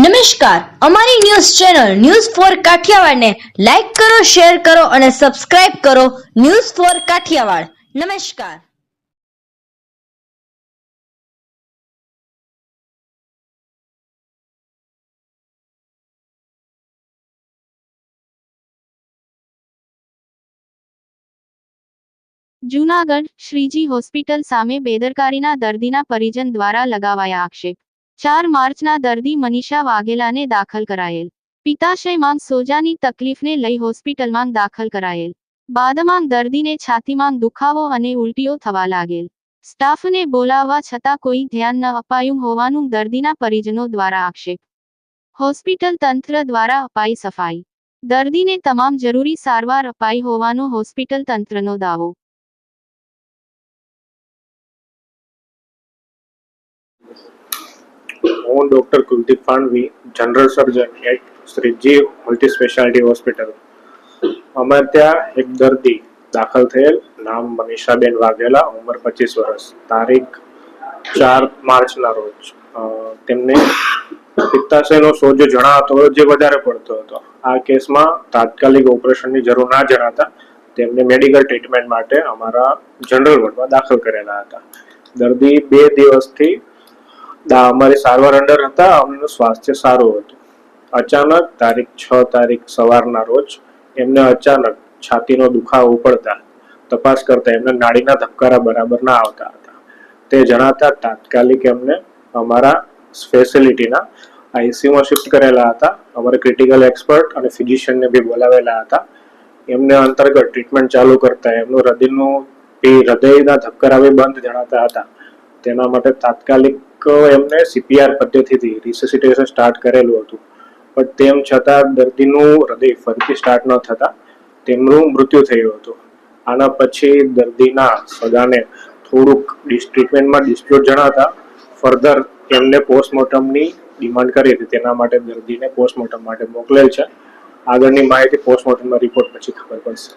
નમસ્કાર. અમારી news channel news four કાઠિયાવાડને લાઈક કરો, શેર કરો અને સબસ્ક્રાઇબ કરો ન્યૂઝ ફોર કાઠિયાવાડ. નમસ્કાર. જૂનાગઢ શ્રીજી હોસ્પિટલ સામે બેદરકારીના દર્દીના પરિજન દ્વારા લગાવાયા આક્ષેપ. ચાર માર્ચના દર્દી મનીષા વાઘેલાને દાખલ કરાયેલ. પિતાશયમાં સોજાની તકલીફને લઈ હોસ્પિટલમાં દાખલ કરાયેલ. બાદમાં દર્દીને છાતીમાં દુખાવો અને ઉલટીઓ થવા લાગેલ. સ્ટાફને બોલાવવા છતાં કોઈ ધ્યાન ન અપાયું હોવાનું દર્દીના પરિજનો દ્વારા આક્ષેપ. હોસ્પિટલ તંત્ર દ્વારા અપાઈ સફાઈ. દર્દીને તમામ જરૂરી સારવાર અપાઈ હોવાનો હોસ્પિટલ તંત્રનો દાવો. હું doctor Kuldeep Pandavi general surgeon at Shriji multi speciality hospital અમારે ત્યાં એક દર્દી દાખલ થયેલ, નામ મનીષાબેન વાઘેલા, ઉંમર પચીસ વર્ષ, તારીખ ચાર માર્ચના રોજ. તેમને પિત્તાશયનો સોજો જણાતો જે વધારે પડતો હતો. આ કેસમાં તાત્કાલિક ઓપરેશનની જરૂર ના જણાતા તેમને મેડિકલ ટ્રીટમેન્ટ માટે અમારા જનરલ વોર્ડમાં દાખલ કરેલા હતા. દર્દી બે દિવસથી અમારી સારવાર અંડર હતા, અમનું સ્વાસ્થ્ય સારું હતું. અચાનક તારીખ છ તારીખ સવારના રોજ એમને અચાનક છાતીનો દુખાવો પડતા તપાસ કરતા એમને નાડીના ધબકારા બરાબર ના આવતા હતા. તે જણાતા તાત્કાલિક એમને અમારા ફેસિલિટીના આઈસીયુમાં શિફ્ટ કરેલા હતા. અમારે ક્રિટિકલ એક્સપર્ટ અને ફિઝિશિયનને બી બોલાવેલા હતા. એમને અંતર્ગત ટ્રીટમેન્ટ ચાલુ કરતા એમનું હૃદયનું એ હૃદયના ધબકારા બી બંધ જણાતા હતા. તેના માટે તાત્કાલિક એમને સીપીઆર પદ્ધતિથી રિસેસિટેશન સ્ટાર્ટ કરેલું હતું. પણ તેમ છતાં દર્દીનું હૃદય ફરીથી સ્ટાર્ટ ન થતાં તેમનું મૃત્યુ થયું હતું. આના પછી દર્દીના સગાને થોડુંક ટ્રીટમેન્ટમાં ડિસ્પ્યુટ જણાતા ફર્ધર એમને પોસ્ટમોર્ટમની ડિમાન્ડ કરી હતી. તેના માટે દર્દીને પોસ્ટમોર્ટમ માટે મોકલેલ છે. આગળની માહિતી પોસ્ટમોર્ટમના રિપોર્ટ પછી ખબર પડશે.